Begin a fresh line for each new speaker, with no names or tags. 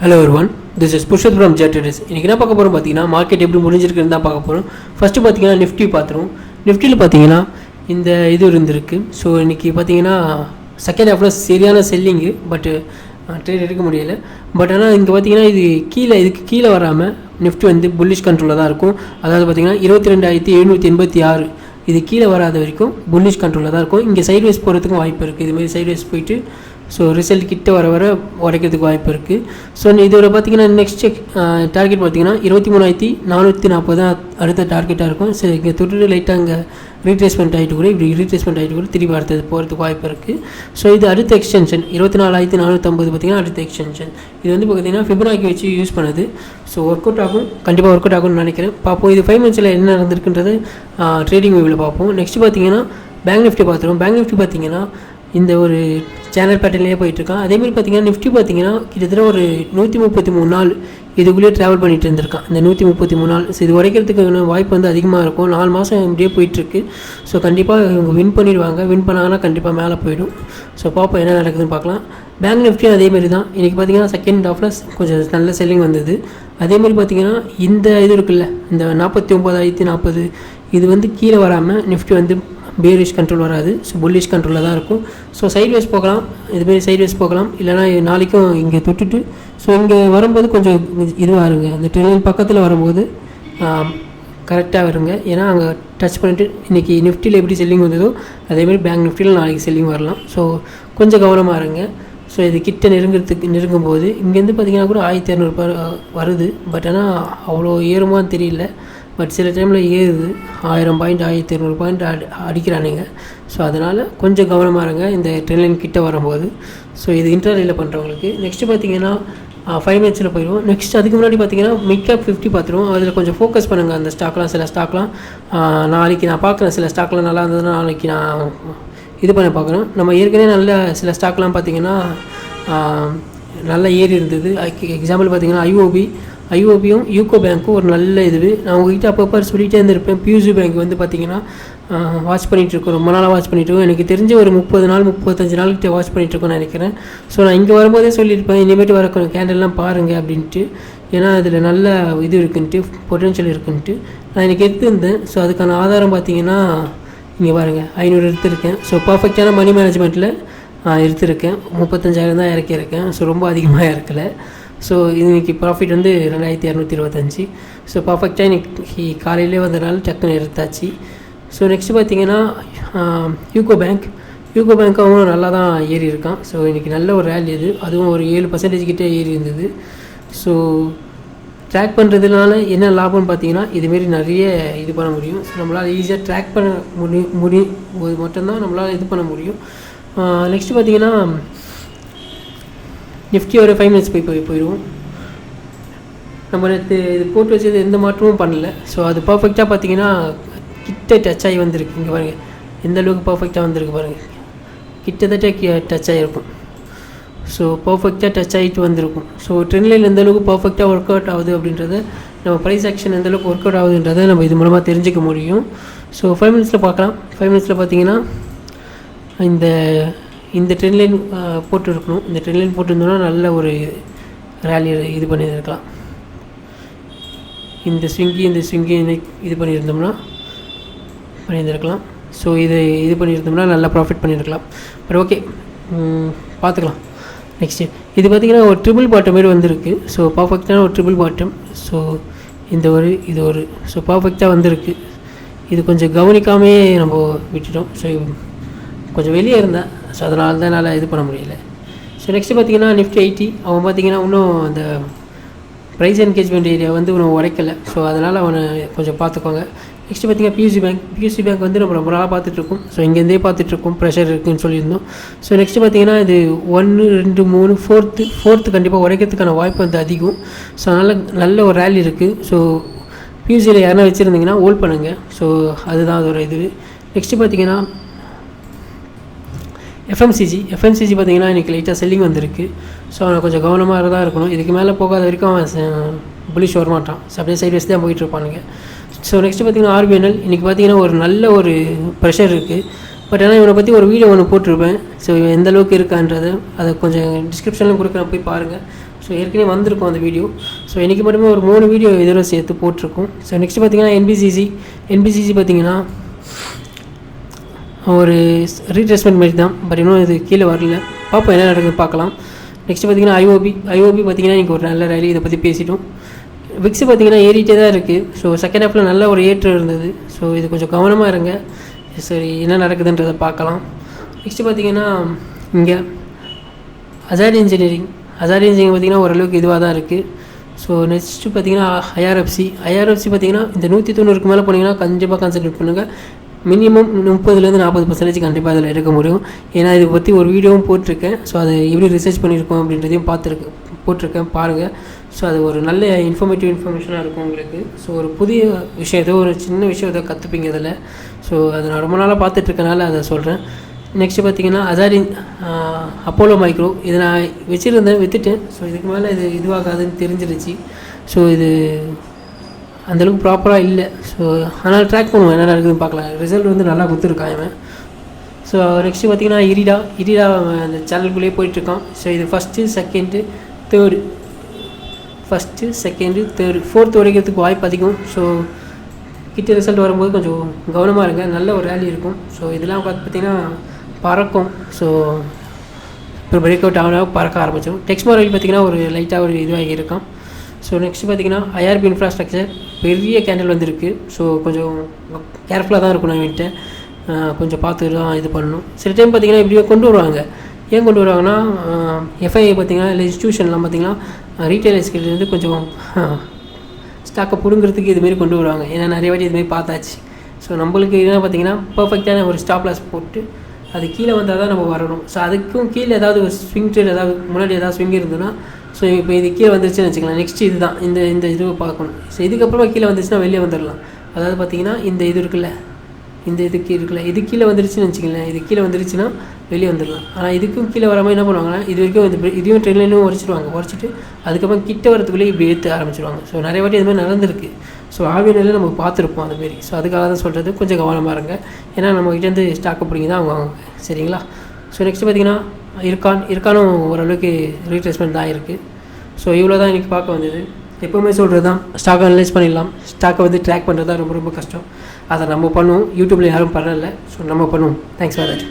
Hello everyone this is Pushath from ஜெட்டடிஸ் இன்றைக்கி என்ன பார்க்க போகிறோம் பார்த்தீங்கன்னா மார்க்கெட் எப்படி முடிஞ்சிருக்குன்னு தான் பார்க்க போகிறோம் ஃபஸ்ட்டு பார்த்தீங்கன்னா நிஃப்டி பார்த்துருவோம். நிஃப்டியில் பார்த்தீங்கன்னா இந்த இது இருந்திருக்கு. ஸோ இன்றைக்கி பார்த்தீங்கன்னா செகண்ட் ஹாஃபில் சரியான செல்லிங்கு பட்டு ட்ரேட் எடுக்க முடியல. பட் ஆனால் இங்கே பார்த்தீங்கன்னா இது கீழே இதுக்கு கீழே வராமல் நிஃப்டி வந்து புல்லிஷ் கண்ட்ரோலில் தான் இருக்கும். அதாவது பார்த்தீங்கன்னா இருபத்தி ரெண்டாயிரத்தி எழுநூற்றி எண்பத்தி ஆறு. இது கீழே வராத வரைக்கும் புல்லிஷ் கண்ட்ரோலில் தான் இருக்கும். இங்கே சைட்வேஸ் போகிறதுக்கும் வாய்ப்பு இருக்குது இதுமாரி சைட்வேஸ் போயிட்டு ஸோ ரிசல்ட் கிட்ட வர வர உடைக்கிறதுக்கு வாய்ப்பு இருக்குது ஸோ இதோட பார்த்தீங்கன்னா நெக்ஸ்ட் டார்கெட் பார்த்தீங்கன்னா இருபத்தி மூணாயிரத்தி நானூற்றி நாற்பது தான் அடுத்த டார்கெட்டாக இருக்கும். சரி இங்கே தொட்டு லைட்டாக அங்கே ரீட்ரேஸ்மெண்ட் ஆகிட்டு கூட இப்படி ரீட்ரேஸ்மெண்ட் ஆகிட்டு கூட திருப்பி அடுத்தது போகிறதுக்கு வாய்ப்பு இருக்குது ஸோ இது அடுத்த எக்ஸ்டென்ஷன் இருபத்தி நாலாயிரத்தி நானூற்றம்பது பார்த்தீங்கன்னா அடுத்த எக்ஸ்டென்ஷன் இது வந்து பார்த்தீங்கன்னா ஃபிப்ரவரிக்கு வச்சு யூஸ் பண்ணுது. ஸோ ஒர்க் அவுட் ஆகும். கண்டிப்பாக ஒர்க் அவுட் ஆகும்னு நினைக்கிறேன். பார்ப்போம். இது ஃபைவ் மந்த்ஸில் என்ன நடந்திருக்குன்றது ட்ரேடிங் வியூவில் பார்ப்போம். நெக்ஸ்ட் பார்த்தீங்கன்னா பேங்க் நிஃப்டி பார்த்துருவோம். பேங்க் நிஃப்டி பார்த்தீங்கன்னா இந்த ஒரு சேனல் பேட்டர்லேயே போயிட்டுருக்கான். அதேமாதிரி பார்த்தீங்கன்னா நிஃப்டி பார்த்தீங்கன்னா கிட்டத்தட்ட ஒரு நூற்றி முப்பத்தி மூணு நாள் இதுக்குள்ளேயே ட்ராவல் பண்ணிட்டு இருந்திருக்கான். இந்த நூற்றி முப்பத்தி மூணு நாள். ஸோ இது உடைக்கிறதுக்கு வாய்ப்பு வந்து அதிகமாக இருக்கும். நாலு மாதம் இப்படியே போயிட்டுருக்கு. ஸோ கண்டிப்பாக இவங்க வின் பண்ணிடுவாங்க. வின் பண்ணாங்கன்னா கண்டிப்பாக மேலே போயிடும். ஸோ பார்ப்போம் என்ன நடக்குதுன்னு பார்க்கலாம். பேங்க் நிஃப்டியும் அதேமாரி தான். இன்றைக்கி பார்த்தீங்கன்னா செகண்ட் ஆஃப்ல கொஞ்சம் நல்ல செல்லிங் வந்தது. அதேமாதிரி பார்த்தீங்கன்னா இந்த இது இருக்குல்ல இந்த நாற்பத்தி ஒம்பதாயிரத்தி நாற்பது இது வந்து கீழே வராமல் நிஃப்டி வந்து பேரிஷ் கண்ட்ரோல் வராது. ஸோ புல்லிஷ் கண்ட்ரோலில் தான் இருக்கும். ஸோ சைட்வேஸ் போகலாம். இதுமாரி சைட்வேஸ் போகலாம். இல்லைனா நாளைக்கும் இங்கே தொட்டுட்டு ஸோ இங்கே வரும்போது கொஞ்சம் இதுவாக இருங்க அந்த ட்ரெயின் பக்கத்தில் வரும்போது கரெக்டாக வருங்க. ஏன்னா அங்கே டச் பண்ணிட்டு இன்றைக்கி நிஃப்டியில் எப்படி செல்லிங் வந்ததோ அதேமாதிரி பேங்க் நிஃப்டியில் நாளைக்கு செல்லிங் வரலாம். ஸோ கொஞ்சம் கவனமாக இருங்க. ஸோ இது கிட்ட நெருங்கிறதுக்கு நெருங்கும் போது இங்கேருந்து பார்த்தீங்கன்னா கூட ஆயிரத்தி இரநூறு வருது. பட் ஆனால் அவ்வளோ ஏறுமான்னு தெரியல. பட் சில டைமில் ஏறுது. ஆயிரம் பாயிண்ட் ஆயிரத்தி இரநூறு பாயிண்ட் அடி அடிக்கிறானுங்க. ஸோ அதனால் கொஞ்சம் கவனமாக இருங்க. இந்த ட்ரெயின் கிட்ட வரும்போது. ஸோ இது இன்டர்வியூவில் பண்ணுறவங்களுக்கு நெக்ஸ்ட்டு பார்த்தீங்கன்னா ஃபைவ் மினிட்ஸில் போயிடுவோம். நெக்ஸ்ட் அதுக்கு முன்னாடி பார்த்தீங்கன்னா மிட் கேப் ஃபிஃப்டி பார்த்துருவோம் அதில் கொஞ்சம் ஃபோக்கஸ் பண்ணுங்கள் அந்த ஸ்டாக்லாம் சில ஸ்டாக்லாம் நாளைக்கு நான் பார்க்குறேன் சில ஸ்டாக்லாம் நல்லா இருந்ததுன்னா நாளைக்கு நான் இது பண்ண பார்க்குறேன் நம்ம ஏற்கனவே நல்ல சில ஸ்டாக்லாம் பார்த்தீங்கன்னா நல்ல ஏறி இருந்தது. எக்ஸாம்பிள் பார்த்தீங்கன்னா ஐஓபி ஐஓபியும் யூகோ பேங்க்கும் ஒரு நல்ல இது நான் உங்ககிட்ட அப்பப்போ சொல்லிகிட்டே இருந்திருப்பேன். பியூசி பேங்க் வந்து பார்த்தீங்கன்னா வாட்ச் பண்ணிகிட்ருக்கோம் ரொம்ப நாளாக வாட்ச் பண்ணிகிட்ருக்கோம் எனக்கு தெரிஞ்ச ஒரு முப்பது நாள் முப்பத்தஞ்சு நாள்கிட்ட வாட்ச் பண்ணிகிட்ருக்கோன்னு நினைக்கிறேன். ஸோ நான் இங்கே வரும்போதே சொல்லியிருப்பேன். இனிமேட்டு வர கேண்டல்லாம் பாருங்கள் அப்படின்ட்டு. ஏன்னா அதில் நல்ல இது இருக்குன்ட்டு பொட்டன்ஷியல் இருக்குன்ட்டு. நான் எனக்கு எடுத்துருந்தேன். ஸோ அதுக்கான ஆதாரம் பார்த்தீங்கன்னா இங்கே பாருங்கள் ஐநூறு எடுத்திருக்கேன். ஸோ பர்ஃபெக்டான மணி மேனேஜ்மெண்ட்டில் எடுத்திருக்கேன். முப்பத்தஞ்சாயிரம் தான் இறக்கியிருக்கேன். ஸோ ரொம்ப அதிகமாக இறக்கலை. ஸோ இன்றைக்கி ப்ராஃபிட் வந்து ரெண்டாயிரத்தி இரநூத்தி இருபத்தஞ்சி. ஸோ பர்ஃபெக்டாக இன்னைக்கு காலையிலே வந்தனால டக்குன்னு எடுத்தாச்சு. ஸோ நெக்ஸ்ட்டு பார்த்தீங்கன்னா யூகோ பேங்க் யூகோ பேங்க் அவனும் நல்லா தான் ஏறி இருக்கான். ஸோ இன்றைக்கி நல்ல ஒரு ரேலி இது அதுவும் ஒரு ஏழு பர்சன்டேஜ் கிட்டே ஏறி இருந்தது. ஸோ ட்ராக் பண்ணுறதுனால என்ன லாபம்னு பார்த்தீங்கன்னா இதுமாரி நிறைய இது பண்ண முடியும். ஸோ நம்மளால் ஈஸியாக ட்ராக் பண்ண முடியும் முடியும் போது மட்டும்தான் நம்மளால் இது பண்ண முடியும். நெக்ஸ்ட்டு பார்த்தீங்கன்னா நிஃப்டி ஒரு ஃபைவ் மினிட்ஸ் போய் போய் போயிடுவோம். நம்ம நேற்று இது போட்டு வச்சது எந்த மாற்றமும் பண்ணல. ஸோ அது பர்ஃபெக்டாக பார்த்தீங்கன்னா கிட்ட டச் ஆகி வந்திருக்கு. இங்கே பாருங்கள் எந்த அளவுக்கு பர்ஃபெக்டாக வந்திருக்கு பாருங்கள் கிட்டத்தட்ட டச் ஆகிருக்கும் ஸோ பர்ஃபெக்டாக டச் ஆகிட்டு வந்திருக்கும். ஸோ ட்ரெண்ட் லைன் எந்த அளவுக்கு பர்ஃபெக்டாக ஒர்க் அவுட் ஆகுது அப்படின்றத நம்ம ப்ரைஸ் ஆக்ஷன் எந்த அளவுக்கு ஒர்க் அவுட் ஆகுதுன்றதை நம்ம இது மூலமாக தெரிஞ்சிக்க முடியும். ஸோ ஃபைவ் மினிட்ஸில் பார்க்கலாம். ஃபைவ் மினிட்ஸில் பார்த்தீங்கன்னா இந்த இந்த ட்ரெண்ட் லைன் போட்டு இருக்கணும் இந்த ட்ரெண்ட் லைன் போட்டிருந்தோன்னா நல்ல ஒரு ரேலி இது பண்ணியிருக்கலாம். இந்த ஸ்விங்கி இந்த ஸ்விங்கி இது பண்ணியிருந்தோம்னா பண்ணியிருந்திருக்கலாம். ஸோ இது இது பண்ணியிருந்தோம்னா நல்லா ப்ராஃபிட் பண்ணியிருக்கலாம். பட் ஓகே பார்த்துக்கலாம். நெக்ஸ்ட்டு இது பார்த்திங்கன்னா ஒரு ட்ரிபிள் பாட்டம் மாரி வந்திருக்கு. ஸோ பர்ஃபெக்டான ஒரு ட்ரிபிள் பாட்டம் ஸோ இந்த ஒரு இது ஒரு. ஸோ பர்ஃபெக்டாக வந்திருக்கு. இது கொஞ்சம் கவனிக்காமே நம்ம விட்டுட்டோம். ஸோ கொஞ்சம் வெளியே இருந்தேன். ஸோ அதனால தான் என்னால் இது பண்ண முடியல. ஸோ நெக்ஸ்ட்டு பார்த்தீங்கன்னா நிஃப்டி எயிட்டி அவன் பார்த்தீங்கன்னா இன்னும் அந்த ப்ரைஸ் என்கேஜ்மெண்ட் ஏரியா வந்து இன்னும் உடைக்கலை. ஸோ அதனால் அவனை கொஞ்சம் பார்த்துக்கோங்க. நெக்ஸ்ட்டு பார்த்தீங்கன்னா பியூசி பேங்க் பியூசி பேங்க் வந்து நம்ம ரொம்ப நாளாக பார்த்துட்ருக்கோம். ஸோ இங்கேருந்தே பார்த்துட்ருக்கோம். ப்ரெஷர் இருக்குதுன்னு சொல்லியிருந்தோம். ஸோ நெக்ஸ்ட்டு பார்த்தீங்கன்னா இது ஒன்று ரெண்டு மூணு ஃபோர்த்து ஃபோர்த்து கண்டிப்பாக உடைக்கிறதுக்கான வாய்ப்பு வந்து அதிகம். ஸோ அதனால் நல்ல ஒரு ரேலி இருக்குது ஸோ பியூசியில் யாருன்னா வச்சுருந்தீங்கன்னா ஹோல்ட் பண்ணுங்கள் ஸோ அதுதான் அதோட இது. நெக்ஸ்ட்டு பார்த்தீங்கன்னா எஃப்எம்சிஜி எஃப்எம்சிஜி பார்த்தீங்கன்னா இன்றைக்கி லைட்டாக செல்லிங் வந்திருக்கு. ஸோ அவனை கொஞ்சம் கவனமாக தான் இருக்கணும். இதுக்கு மேலே போகாத வரைக்கும் அவன் புலிஷ் வரமாட்டான் ஸோ அப்படியே சைட்வேஸ் தான் போயிட்டு இருப்பானுங்க. ஸோ நெக்ஸ்ட்டு பார்த்தீங்கன்னா ஆர்பிஎன்எல் இன்றைக்கி பார்த்தீங்கன்னா ஒரு நல்ல ஒரு ப்ரெஷர் இருக்குது பட் ஆனால் இவனை பற்றி ஒரு வீடியோ ஒன்று போட்டிருப்பேன். ஸோ எந்த அளவுக்கு இருக்கான்றது அதை கொஞ்சம் டிஸ்கிரிப்ஷனில் கொடுக்குறேன். போய் பாருங்கள் ஸோ ஏற்கனவே வந்திருக்கும் அந்த வீடியோ ஸோ இன்றைக்கி மட்டுமே ஒரு மூணு வீடியோ இதோட சேர்த்து போட்டிருக்கோம். ஸோ நெக்ஸ்ட் பார்த்தீங்கன்னா என்பிசிசி என்பிசிசி பார்த்தீங்கன்னா ஒரு ரீட்ரெஸ்மெண்ட் மாதிரி தான் பட் இன்னும் இது கீழே வரல. பார்ப்போம் என்ன நடக்குது பார்க்கலாம். நெக்ஸ்ட் பார்த்தீங்கன்னா ஐஓபி ஐஓபி பார்த்தீங்கன்னா இன்றைக்கி ஒரு நல்ல ரேலி இதை பற்றி பேசிட்டோம். விக்ஸ் பார்த்தீங்கன்னா ஏறிட்டே தான் இருக்குது ஸோ செகண்ட் ஹாஃபில் நல்ல ஒரு ஏற்றம் இருந்தது. ஸோ இது கொஞ்சம் கவனமாக இருங்க. சரி என்ன நடக்குதுன்றதை பார்க்கலாம். நெக்ஸ்ட் பார்த்தீங்கன்னா இங்கே அசாரி இன்ஜினியரிங் அசாரி இன்ஜினியரிங் பார்த்தீங்கன்னா ஓரளவுக்கு இதுவாக தான் இருக்குது ஸோ நெக்ஸ்ட்டு பார்த்தீங்கன்னா ஐஆர்எஃப்சி ஐஆர்எஃப்சி பார்த்தீங்கன்னா இந்த நூற்றி தொண்ணூறுக்கு மேலே போனீங்கன்னா கண்டிப்பாக கான்சன்ட்ரேட் பண்ணுங்கள் மினிமம் முப்பதுலேருந்து நாற்பது பர்சன்டேஜ் கண்டிப்பாக அதில் எடுக்க முடியும். ஏன்னா இதை பற்றி ஒரு வீடியோவும் போட்டிருக்கேன். ஸோ அதை எப்படி ரிசர்ச் பண்ணியிருக்கோம் அப்படின்றதையும் பார்த்துருக்கு போட்டிருக்கேன் பாருங்கள் ஸோ அது ஒரு நல்ல இன்ஃபர்மேட்டிவ் இன்ஃபர்மேஷனாக இருக்கும் உங்களுக்கு. ஸோ ஒரு புதிய விஷயம் ஏதோ ஒரு சின்ன விஷயம் ஏதோ கற்றுப்பீங்க அதில் ஸோ அதை நான் ரொம்ப நாளாக பார்த்துட்ருக்கனால அதை சொல்கிறேன் நெக்ஸ்ட்டு பார்த்தீங்கன்னா அதாரின் அப்போலோ மைக்ரோ இதை நான் வச்சுருந்தேன் விற்றுட்டேன் ஸோ இதுக்கு மேலே இது இதுவாகாதுன்னு தெரிஞ்சிருச்சு. ஸோ இது அந்தளவுக்கு ப்ராப்பராக இல்லை. ஸோ அதனால் ட்ராக் பண்ணுவோம். என்ன நடக்குதுன்னு பார்க்கலாம் ரிசல்ட் வந்து நல்லா கொடுத்துருக்கான் இவன். ஸோ நெக்ஸ்ட்டு பார்த்தீங்கன்னா இரிடா. இரிடா அந்த சேனலுக்குள்ளேயே போயிட்டுருக்கான். ஸோ இது first second third first second third fourth உடைக்கிறதுக்கு வாய்ப்பு அதிகம். ஸோ கிட்ட ரிசல்ட் வரும்போது கொஞ்சம் கவனமாக இருங்க. நல்ல ஒரு ரேலி இருக்கும். ஸோ இதெல்லாம் பார்த்து பார்த்தீங்கன்னா பறக்கும். ஸோ இப்போ பிரேக் அவுட் ஆகினா பறக்க ஆரம்பித்தோம் டெக்ஸ்ட் மாரல் பார்த்தீங்கன்னா ஒரு லைட்டாக ஒரு இதுவாக இருக்கும் ஸோ நெக்ஸ்ட் பார்த்திங்கன்னா ஐஆர்பி இன்ஃப்ராஸ்ட்ரக்சர் பெரிய கேண்டில் வந்திருக்கு. ஸோ கொஞ்சம் கேர்ஃபுல்லாக தான் இருக்கணும் என்கிட்ட. கொஞ்சம் பார்த்து தான் இது பண்ணணும். சில டைம் பார்த்திங்கன்னா இப்படியே கொண்டு வருவாங்க. ஏன் கொண்டு வருவாங்கன்னா எஃப்ஐஐ பார்த்தீங்கன்னா இல்லை இன்ஸ்டியூஷன்லாம் பார்த்தீங்கன்னா ரீட்டைலர்ஸ்கிட்டேருந்து கொஞ்சம் ஸ்டாக்கை பிடுங்கிறதுக்கு இதுமாரி கொண்டு வருவாங்க. ஏன்னா நிறைய வாட்டி இதுமாரி பார்த்தாச்சு. ஸோ நம்மளுக்கு என்ன பார்த்தீங்கன்னா பர்ஃபெக்டான ஒரு ஸ்டாப் லாஸ் போட்டு அது கீழே வந்தால் தான் நம்ம வரணும். ஸோ அதுக்கும் கீழே ஏதாவது ஒரு ஸ்விங் ட்ரேட் ஏதாவது முன்னாடி ஏதாவது ஸ்விங் இருந்ததுன்னா ஸோ இப்போ இது கீழே வந்துருச்சுன்னு வச்சுக்கலாம் நெக்ஸ்ட் இது தான் இந்த இந்த இதுவை பார்க்கணும். ஸோ இதுக்கப்புறமா கீழே வந்துச்சுன்னா வெளியே வந்துடலாம் அதாவது பார்த்தீங்கன்னா இந்த இது இருக்குல்ல. இந்த இதுக்கு இருக்குல்ல. இது கீழே வந்துருச்சுன்னு வச்சுக்கங்களேன். இது கீழே வந்துருச்சுன்னா வெளியே வந்துடலாம் ஆனால் இதுக்கும் கீழே வராமல் என்ன பண்ணுவாங்கன்னா இது வரைக்கும் இந்த இதையும் ட்ரெயின்லையும் உரைச்சிடுவாங்க உரைச்சிட்டு அதுக்கப்புறம் கிட்ட வரத்துக்குள்ளே இப்படி ஏற்ற ஆரம்பிச்சிடுவாங்க ஸோ நிறைய வாட்டி இது மாதிரி நடந்திருக்கு. ஸோ ஆவியனில் நம்ம பார்த்துருப்போம் அதுமாரி ஸோ அதுக்காக தான் சொல்கிறது கொஞ்சம் கவனமாக இருங்க. ஏன்னா நம்ம கிட்டேருந்து ஸ்டாக்கை பிடிங்கி தான் அவங்க சரிங்களா? ஸோ நெக்ஸ்ட் பார்த்தீங்கன்னா இருக்கான் இருக்கானும் ஓரளவுக்கு ரீட்ரேஸ்மெண்ட் தான் இருக்குது ஸோ இவ்வளோ தான் இன்றைக்கி பார்க்க வந்தது. எப்போவுமே சொல்கிறது தான் ஸ்டாக் அனலைஸ் பண்ணிடலாம். ஸ்டாக்கை வந்து ட்ராக் பண்ணுறது தான் ரொம்ப ரொம்ப கஷ்டம். அதை நம்ம பண்ணுவோம். யூடியூப்பில் யாரும் பண்ணலை. ஸோ நம்ம பண்ணுவோம். Thanks for that